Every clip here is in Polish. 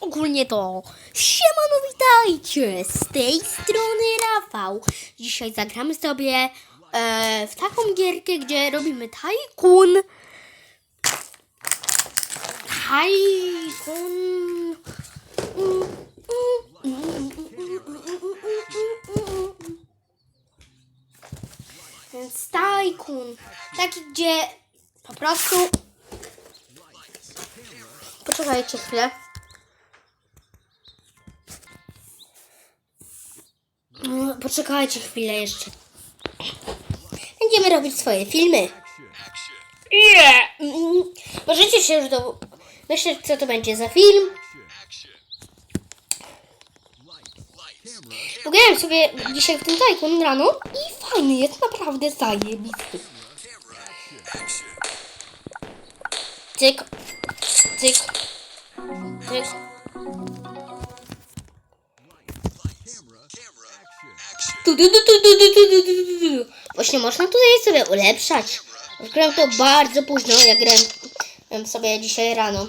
Ogólnie to siemano witajcie, z tej strony Rafał. Dzisiaj zagramy sobie e, w taką gierkę, gdzie robimy tajkun. Tajkun. Więc tajkun. Taki, gdzie po prostu... Poczekajcie chwilę. No, Poczekajcie chwilę jeszcze. Będziemy robić swoje filmy. Mm, Możecie się już do... Myśleć, co to będzie za film. Pograłem sobie dzisiaj w tym tajkun rano i fajny jest, naprawdę zajebisty. Cyk, cyk, cyk. Tu, tu, tu. Właśnie można tutaj sobie ulepszać. Odkryłem to bardzo późno, jak grałem sobie dzisiaj rano.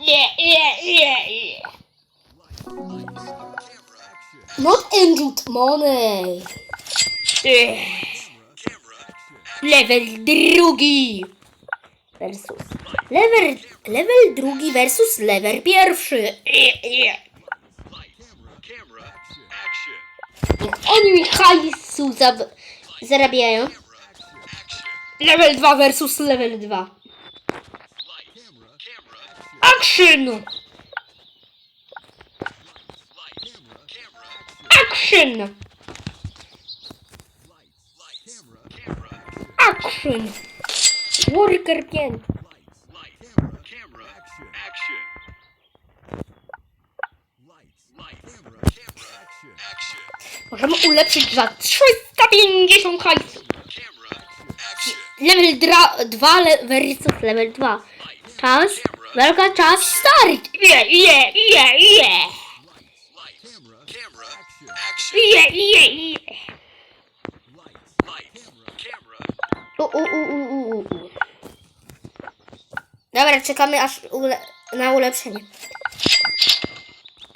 Nie, nie, nie, nie. Not Andrew Money. Level drugi. Versus. Level, level drugi versus level pierwszy. Oni mi hajsu zarabiają. Level 2 versus level 2. Action! Action! Action! Worker 5. Możemy ulepszyć za 350 hajsu. Level 2 le versus level 2. Czas. Welka czas start. Je, je, je, je. Je, je, je. U. Dobra, czekamy aż ule na ulepszenie.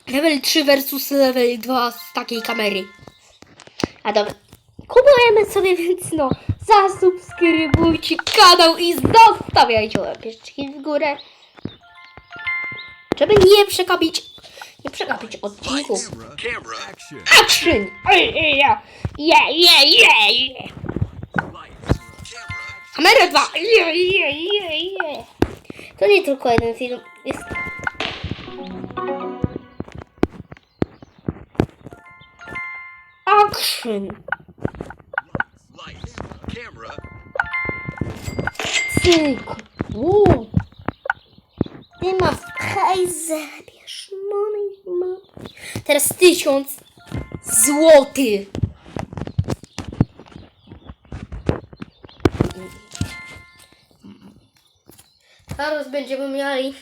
Level 3 versus level 2 z takiej kamery. A dobra. Kupujemy sobie, więc no, zasubskrybujcie kanał i zostawiajcie łapeczki w górę. Żeby nie przekapić, nie przekapić odcinku. Action! Je, je, je, je. Kamera 2! Je, je, je, je. To nie tylko jeden film, jest... Action! Cyk! Ty ma hajs zarabiasz money, money. Teraz tysiąc złotych. Zaraz będziemy mieli.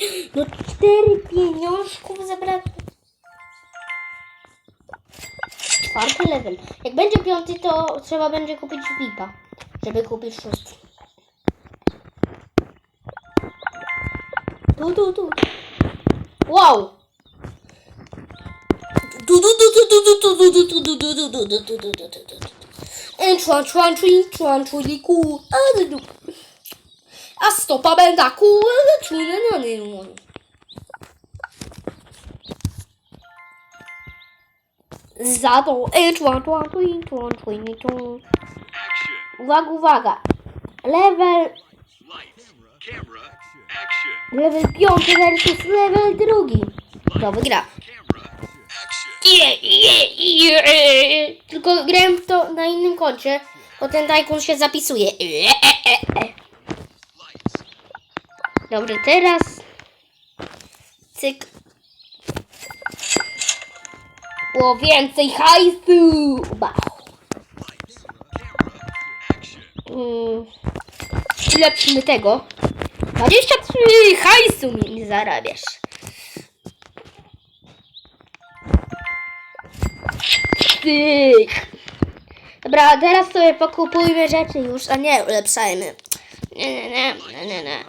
No cztery pieniążków zabrać. czwarty level. Jak będzie piąty, to trzeba będzie kupić VIPa, żeby kupić szósty. Tu, tu, tu. Wow! Człanczuli, człanczuli ku, a stopa będa ku, ale czule na niej Za tą chuan chuan chui chuan chui ni chu. Uwaga, uwaga. Level Level piąty versus level drugi. Kto wygra? Je, je, je. Tylko grałem to na innym koncie, bo ten tajkun się zapisuje. E, e, e, e. Dobrze, teraz cyk. Było więcej hajsu. Wow. Mm. Tego. 23 hajsu mi zarabiasz. Tyk. Dobra, teraz sobie pokupujmy rzeczy już, a nie ulepszajmy. Nie, nie, nie, nie, nie, nie.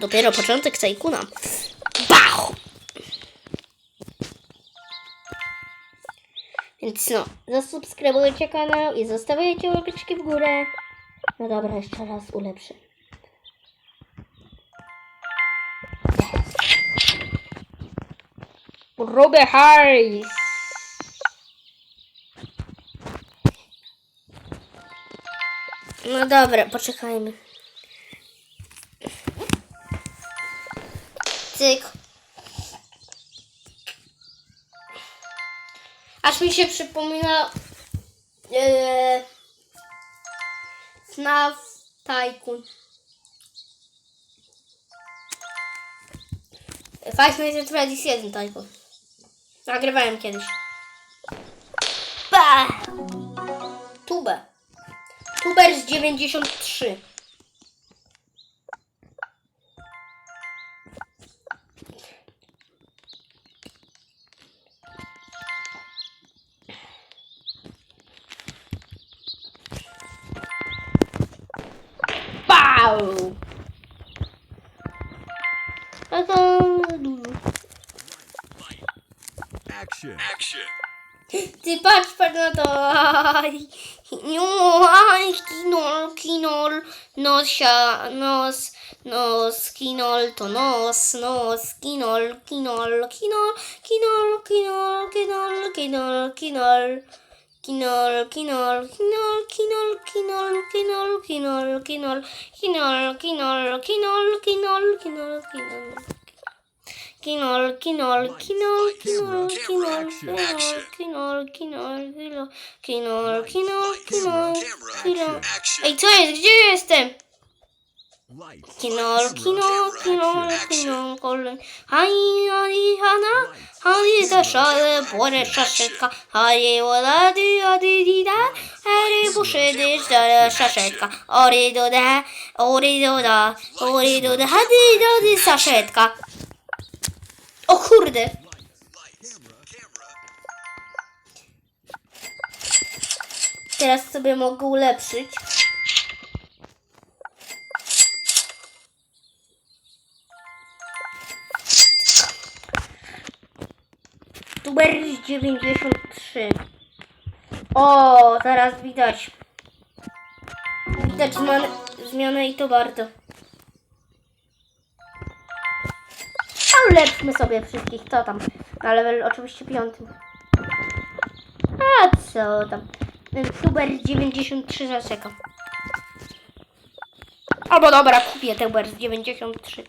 Dopiero początek Sajkuna. Więc no, zasubskrybujcie kanał i zostawiajcie łapeczki w górę. No dobra, jeszcze raz ulepszę. Robię hajs! No dobra, poczekajmy. Cyk. Aż mi się przypomina yy, FNAF Tycoon. Five Nights at Freddy's 1 Tycoon. Nagrywałem kiedyś. Ba! Tubę. Tuber z 93. Pau! Action. Action. Ty patrz, patrz na to. Aj, no, aj, kinol, kinol, nosia, nos, nos, kinol, to nos, nos, kinol, kinol, kinol, kinol, kinol, kinol, kinol, kinol. Kinol, kinol, kinol, kinol, kinol, kinol, kinol, kinol, kinol, kinol, kinol, kinol, kinol, kinol. Kinol, kinol, kinol, kinol, kinol, kinol, kinol, kinol, kinol, kinol, kinol, kinol, kinol. Ej, co jest? Gdzie jestem? Kinol, kinol, kinol, kinol, kolej. Haj, haj, hana, haj, da szale, bore szaszeczka, haj, ola, di, odi, di, da, hej, buszy, di, da, szaszeczka, ori, do, da, ori, do, da, ori, do, da, hadi, do, di, szaszeczka. O kurde. Teraz sobie mogę ulepszyć. Tuber 93. O, teraz widać. Widać zmianę, zmianę i to bardzo. A ulepszmy sobie wszystkich, co tam? Na level oczywiście piątym. A co tam? Tuber 93 zaczeka. Albo dobra, kupię Tuber z 93.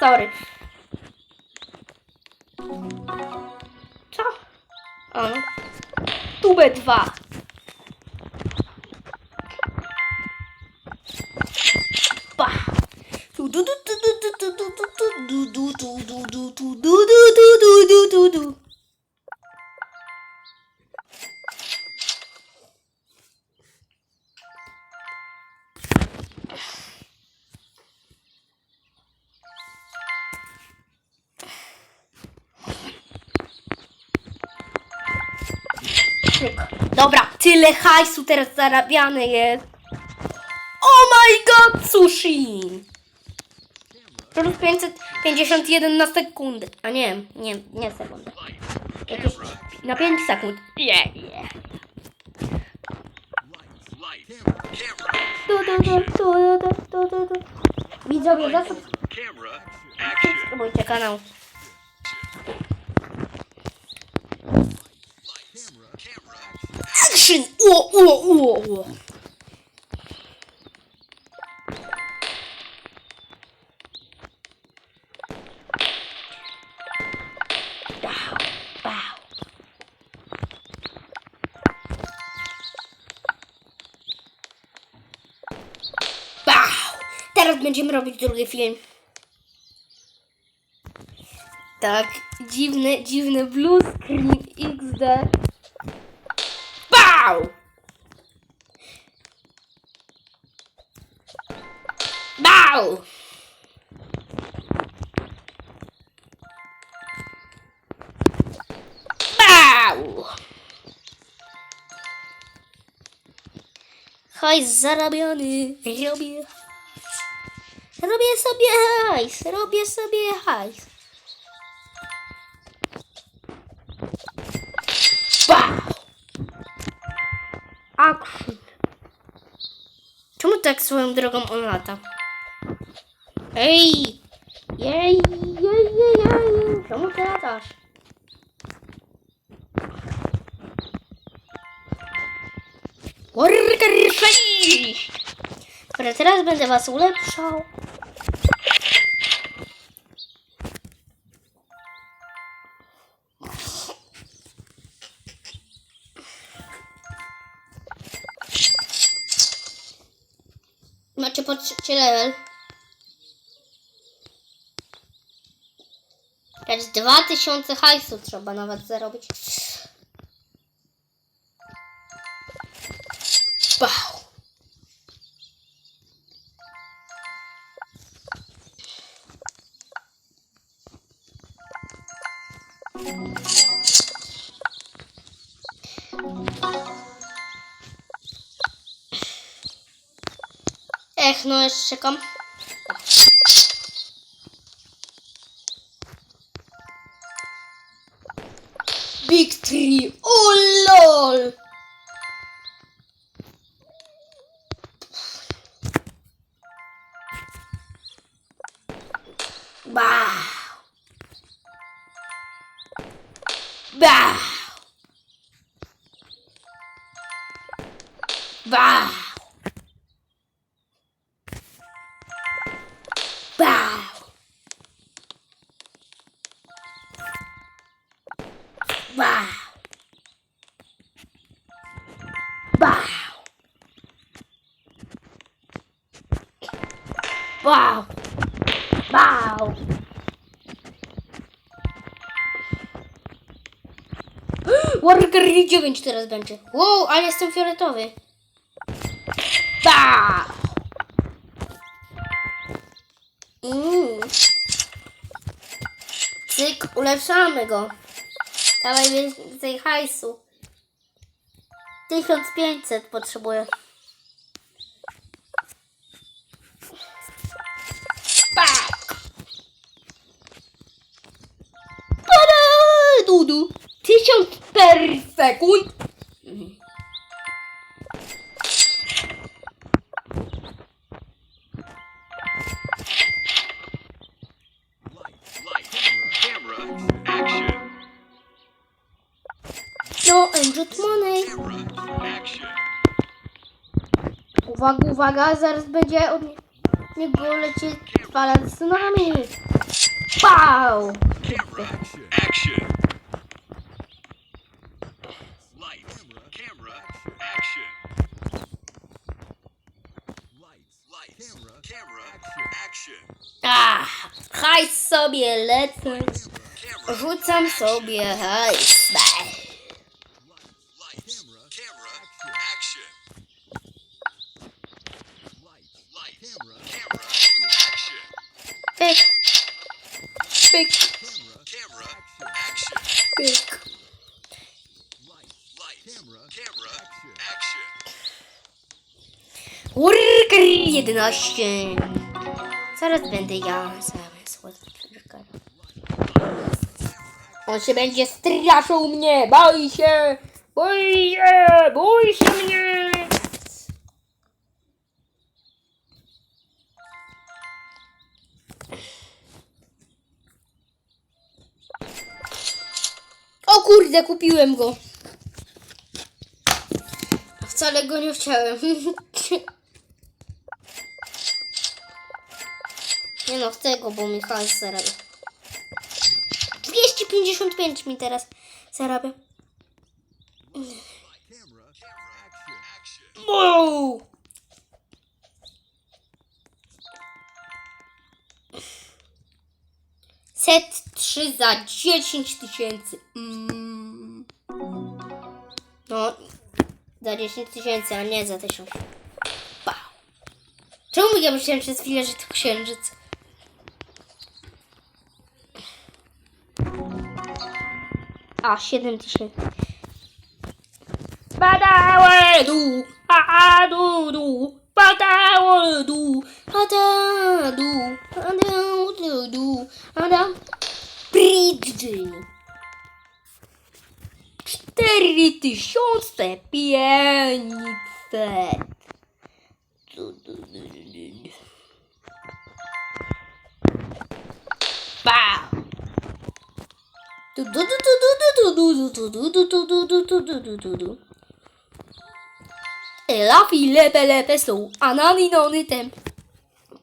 Sorry. A. Tubę dwa. Tyle hajsu teraz zarabiane jest. Oh my god, sushi! Plus 551 na sekundę. A nie, nie, nie sekundę. Jakieś na 5 sekund. Yeah, yeah. Tu, tu, tu. Widzowie, zasub- Camera. Action. subskrybujcie kanał. Wow, wow. Wow! Teraz będziemy robić drugi film. Tak, dziwny, dziwny blue screen XD. Bał! Bał! Bał! Hajs zarabiony, robię. Robię sobie hajs, robię sobie hajs. Action. Czemu tak swoją drogą on lata? Ej! Jej, jej, jej, jej! Czemu ty latasz? 6! Dobra, teraz będę was ulepszał. Trzeci level. Lecz 2000 hajsu trzeba nawet zarobić. No jeszcze czekam. Big Tree. O lol. Warrior 9 teraz będzie. Wow, ale jestem fioletowy. Wow. Mm. Cyk, ulepszamy go. Dawaj więcej hajsu. 1500 potrzebuję. kuj! Mhm. No, Android Money. Uwaga, uwaga, zaraz będzie od niego lecieć dwa z nami. Wow! sobie lecę. Rzucam sobie hajs. Pyk. Pyk. Pyk. Urkr 11. Zaraz będę ja. On się będzie straszył mnie. Boi się. Boi się. Boi się mnie. O kurde, kupiłem go. Wcale go nie chciałem. Nie no, chcę go, bo mi hajs. 255 mi teraz zarabia. Wow! Set 3 za 10 tysięcy. Mm. No, za 10 tysięcy, a nie za 1000. Wow. Czemu ja myślałem przez chwilę, że to księżyc? A, 7-3. Padały du, a du du, padały du, a da du, a da du du, a da Bridging. 4500. Lafi lepe lepe są, ananinony temp,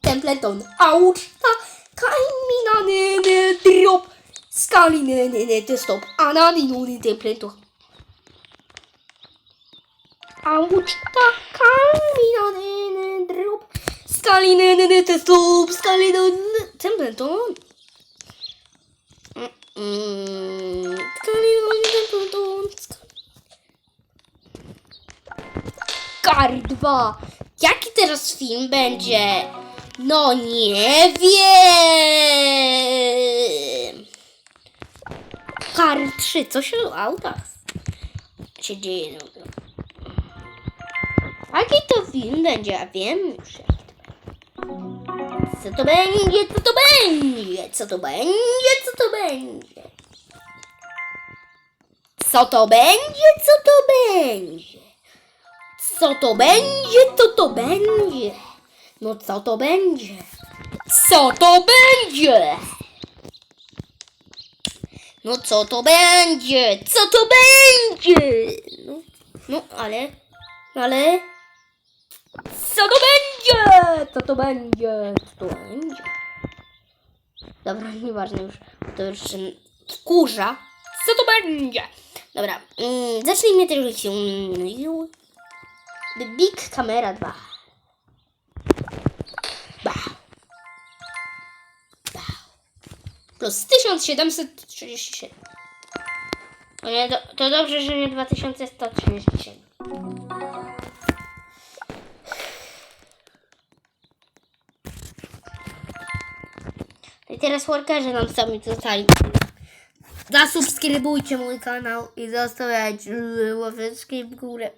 templeton, auczta, kaiminany drop, skalinany stop, ananinony templeton. Auczta, kaiminany drop, skalinany stop, skalinany no, templeton. Mm, Kar 2. Jaki teraz film będzie? No nie wiem. Kar 3. Co się w autach się dzieje? Jaki to film będzie? Ja wiem już jaki to będzie. Co to będzie? Co to będzie? Co to będzie? To będzie? Co to będzie? Co to będzie? Co to będzie? Co to będzie? No co to będzie? Co to będzie? No co to będzie? Co to będzie? No, no ale, ale... Co to będzie? Co to będzie? Co to będzie? Dobra, nieważne już. To już się wkurza. Co to będzie? Dobra, mm, zacznijmy też się... The Big Camera 2. Bah. Bah. Plus 1737. O nie, to, to dobrze, że nie 2137. Teraz workerzy nam sami zostali. Zasubskrybujcie mój kanał i zostawiajcie ławeczki w górę.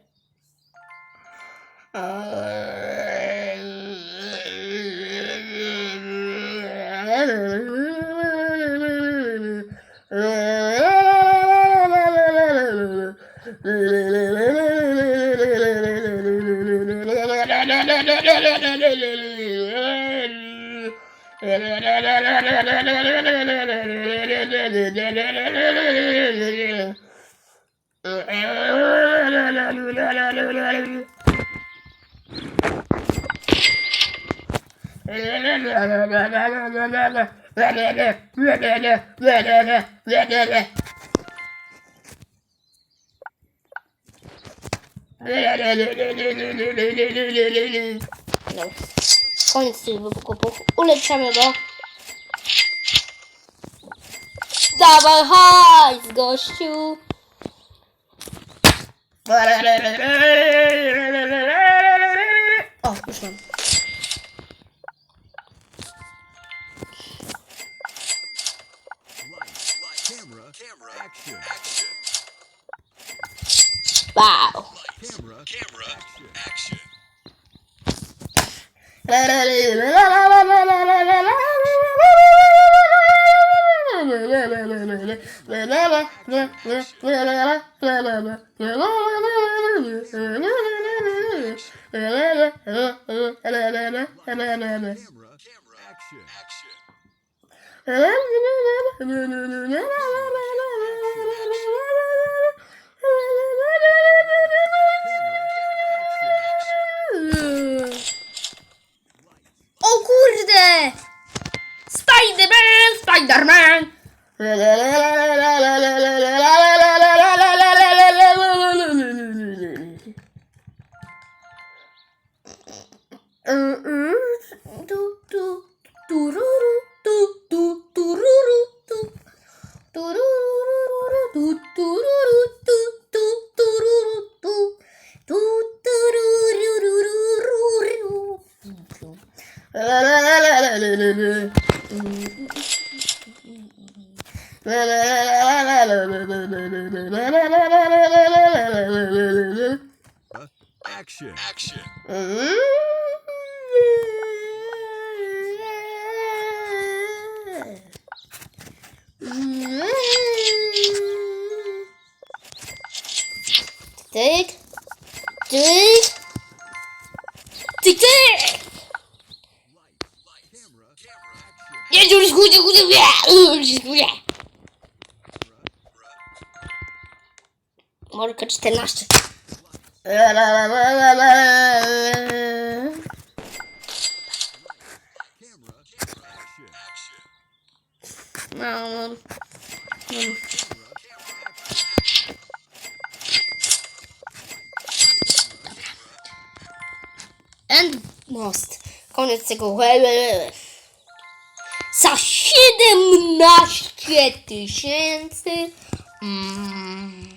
Koniec tych wykupów. Ulepszamy go. Dawaj hajs, gościu! Wow. Action. O kurde! Spiderman! Spiderman! Tyk. Tyk. Tyk, tyk. Nie, już chudzie, chudzie, chudzie. Morka 14. No, no. Koniec tego. Za 17 tysięcy. Mm.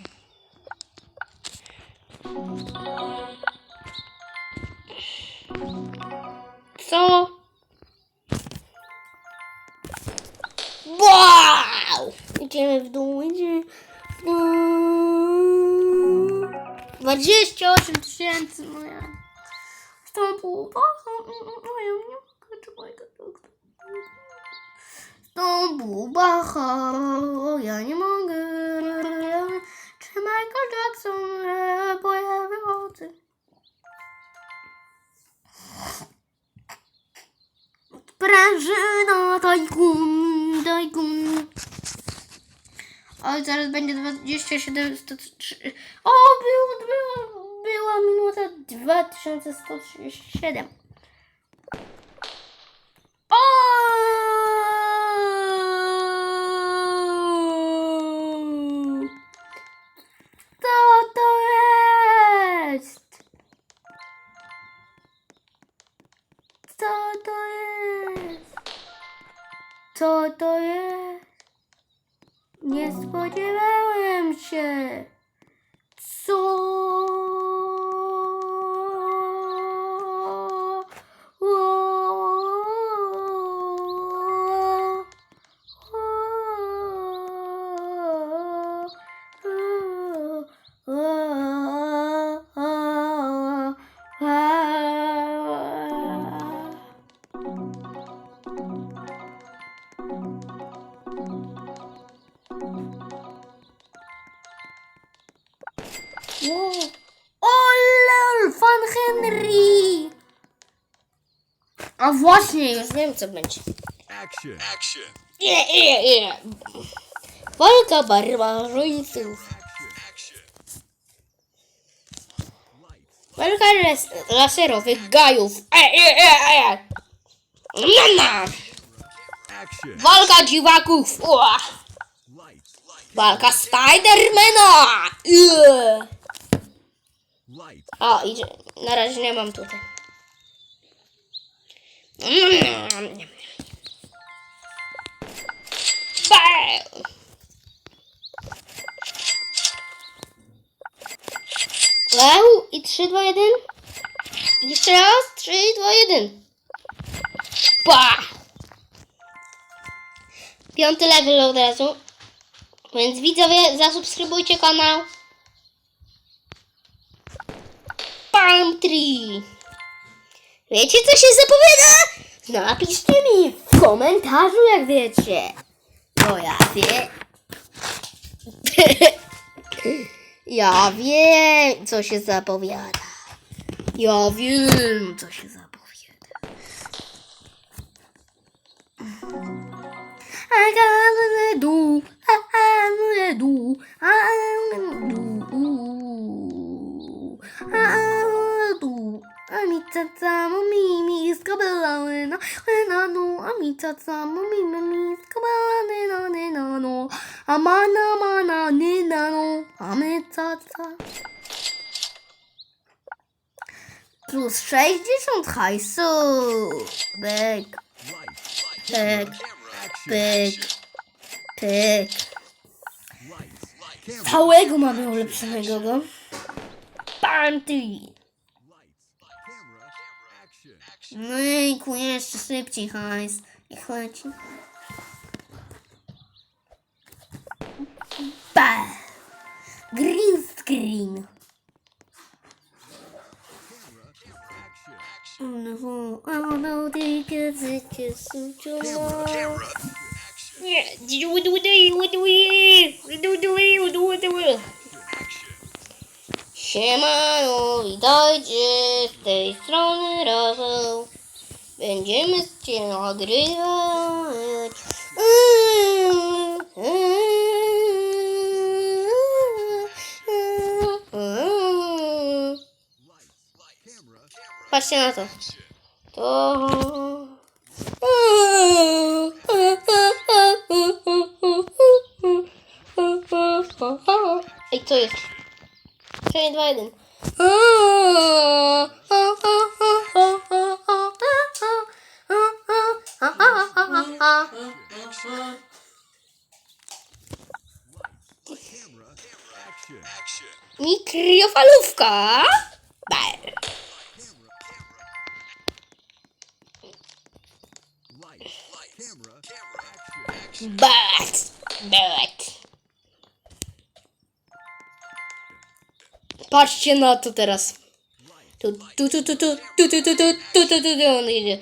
Co? Wow! Idziemy w dół, idziemy w dół. 28 tysięcy, Półpachą, ja nie mogę. Czy Michael Jackson, bo ja wychodzę. Sprężyna, tajkun, tajkun. Oj, zaraz będzie 27, 103. O, było, było, była minuta 2137. A właśnie, już wiem co będzie. Action. Action. Nie, nie, nie. Walka barbarzyńców. Walka las laserowych gajów. E, e, e, e. Action. Walka dziwaków. Ua. Walka Spidermana. Lights. O, idzie. Na razie nie mam tutaj. Bam! Wow, i 3, 2, 1. Jeszcze raz. 3, 2, 1. Pa! Piąty level od razu. Więc widzowie, zasubskrybujcie kanał. Palm Tree. Wiecie, co się zapowiada? Napiszcie mi w komentarzu, jak wiecie. No ja wiem. ja wiem, co się zapowiada. Ja wiem, co się zapowiada. I gotta do, I 아미짜짜 무미미 이스카벨라에나 에나노 아미짜짜 무미미 이스카벨라에나 네나노 아마나마나 네나노 아메짜짜 plus 60 hajsu. Pyk, pyk, pyk, pyk. Całego mamy ulepszonego go. Panty. No jejku, jeszcze szybciej hajs. Ba! Green screen. Wonderful. I don't know the kids, it gets Yeah, do you do it? What do we? What do we? What do we? Do? Siemano, witajcie z tej strony Rafał. Będziemy cię nagrywać. Patrzcie na to. To... Ej, co jest? 3, 2, 1. Action. Mikrofalówka. Patrzcie na to teraz. Tu, tu, tu, tu, tu, tu, tu, tu, on idzie.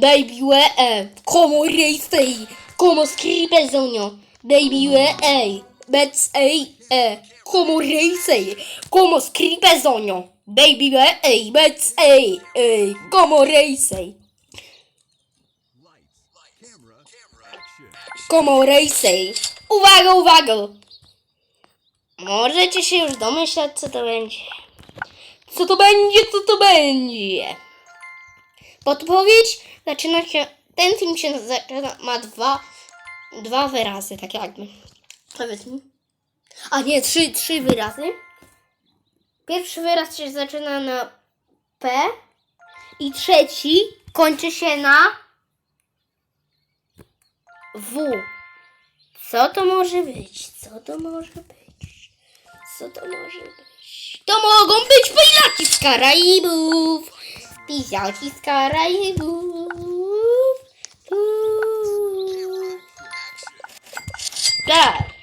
Baby we e, como racei, como scribe zonio. Baby we e, bets e, e, como racei, como scribe zonio. Baby we e, bets e, e, como. Action. Como racei. Uwaga, uwaga! Możecie się już domyślać, co to będzie. Co to będzie, co to będzie? Podpowiedź zaczyna się. Ten film się zaczyna, ma dwa, dwa wyrazy, tak jakby. Powiedz mi. A nie, trzy, trzy wyrazy. Pierwszy wyraz się zaczyna na P i trzeci kończy się na W. Co to może być? Co to może być? Co to może być? To mogą być piraci z Karaibów! Piraci z Karaibów! Uuu. Tak!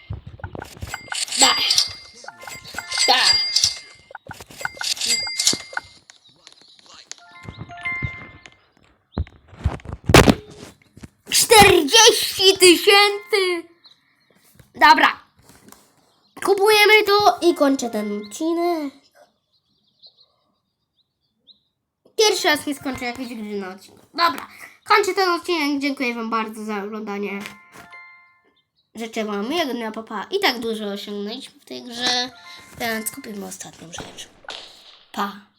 Czterdzieści tysięcy! Dobra. Kupujemy to i kończę ten odcinek. Pierwszy raz nie skończę jakiejś gry na odcinku. Dobra. Kończę ten odcinek. Dziękuję Wam bardzo za oglądanie. Życzę Wam miłego dnia, papa. I tak dużo osiągnęliśmy w tej grze, więc kupimy ostatnią rzecz. Pa.